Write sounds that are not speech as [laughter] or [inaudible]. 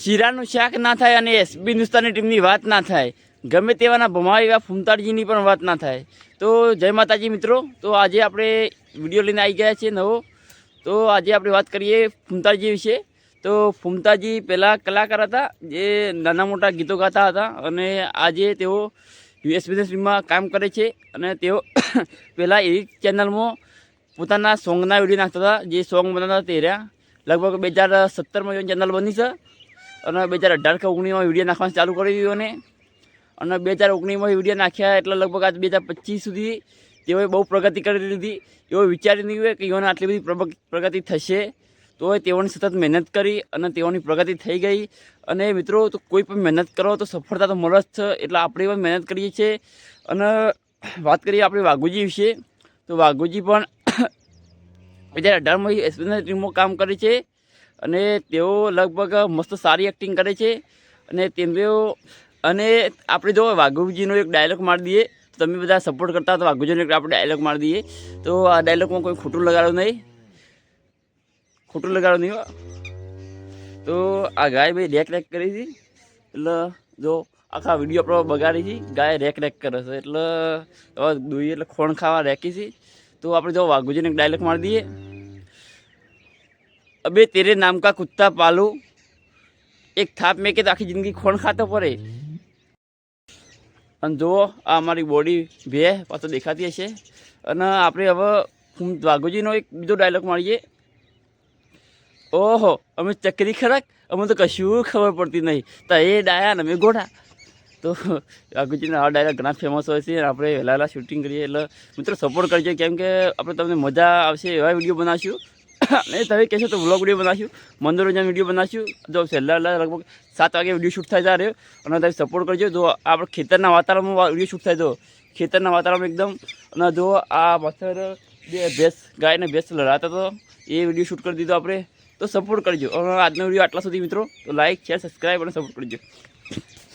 શીરાનું શાક ના થાય અને એસબી હિન્દુસ્તાની ટીમની વાત ના થાય. ગમે તેવાના ભમાવા એવા ફૂમતાડજીની પણ વાત ના થાય. તો જય માતાજી મિત્રો. તો આજે આપણે વીડિયો લઈને આવી ગયા છીએ નવો. તો આજે આપણે વાત કરીએ ફૂમતાજી વિશે. તો ફૂમતાજી પહેલાં કલાકાર હતા, જે નાના મોટા ગીતો ગાતા હતા અને આજે તેઓ યુએસ બિઝનેસ ટીમમાં કામ કરે છે અને તેઓ [coughs] પહેલાં એવી ચેનલમાં પોતાના સોંગના વીડિયો નાખતા હતા, જે સોંગ બનાવતા તે રહ્યા લગભગ બે હજાર સત્તરમાં ચેનલ બની છે. અને બે હજાર અઢાર કે ઓગણીસમાં વીડિયો નાખવાનું ચાલુ કરી દીધું અને. અને બે હજાર ઓગણીસમાં વીડિયો નાખ્યા એટલે લગભગ આજ બે હજાર પચીસ સુધી તેઓએ બહુ પ્રગતિ કરી લીધી એવો વિચારી નહીં હોય કે એઓને આટલી બધી પ્રગ- પ્રગતિ થશે. તો તેઓની સતત મહેનત કરી અને તેઓની પ્રગતિ થઈ ગઈ. અને મિત્રો, તો કોઈ પણ મહેનત કરો તો સફળતા તો મળે જ છે, એટલે આપણે પણ મહેનત કરીએ છીએ. અને વાત કરીએ આપણે વાઘુજી વિશે, તો વાઘુજી પણ બે હજાર અઢારમાં એસપીની ટીમમાં કામ કરે છે. અને તેઓ લગભગ મસ્ત સારી એક્ટિંગ કરે છે. અને તેઓ, અને આપણે જો વાઘુજીનો એક ડાયલોગ મારી દઈએ તમે બધા સપોર્ટ કરતા તો વાઘુજીનો એક આપણે ડાયલોગ મારી દઈએ. તો આ ડાયલોગમાં કોઈ ખોટું લગાડો નહીં. ખોટું લગાડો નહીં. તો આ ગાય ભાઈ રેક રેક કરી હતી. એટલે જો આખા વીડિયો આપણો બગાડી છે ગાય રેક રેક કરે છે. એટલે દોઈએ એટલે ખોણ ખાવા રેકી છે. તો આપણે જો વાઘુજીને એક ડાયલોગ મારી દઈએ. અબે તેરે नाम का કુત્તા પાલું એક થાપ મેં કે તો આખી જિંદગી ખોણ ખાતો પડે અને જુઓ આ અમારી બોડી બે પાછો દેખાતી હશે અને આપણે હવે હું વાઘુજીનો એક બીજો ડાયલોગ મળીએ ઓહો અમે ચકરી ખરાક અમે તો કશું ખબર પડતી નહીં તો એ ડાયા ને અમે ઘોડા તો વાઘુજીના આ ડાયલોગ ઘણા ફેમસ હોય છે આપણે વહેલા વહેલા શૂટિંગ કરીએ એટલે મિત્રો સપોર્ટ કરજો કેમ કે આપણે તમને મજા આવશે એવા વીડિયો બનાવશું અને તમે કહેશો તો વ્લોગ વીડિયો બનાવશું. મનોરંજન વીડિયો બનાવશું. જો છેલ્લા લગભગ સાત વાગે વીડિયો શૂટ થાય ત્યારે. અને તમે સપોર્ટ કરજો. જો આપણે ખેતરના વાતાવરણમાં વીડિયો શૂટ થાય તો. ખેતરના વાતાવરણમાં એકદમ. અને જો આ પાછળ જે ભેંસ ગાયને ભેંસ લડાતા તો એ વીડિયો શૂટ કરી દીધો આપણે. તો સપોર્ટ કરજો. અને આજનો વીડિયો આટલા સુધી મિત્રો. તો લાઈક શેર સબસ્ક્રાઈબ અને સપોર્ટ કરજો.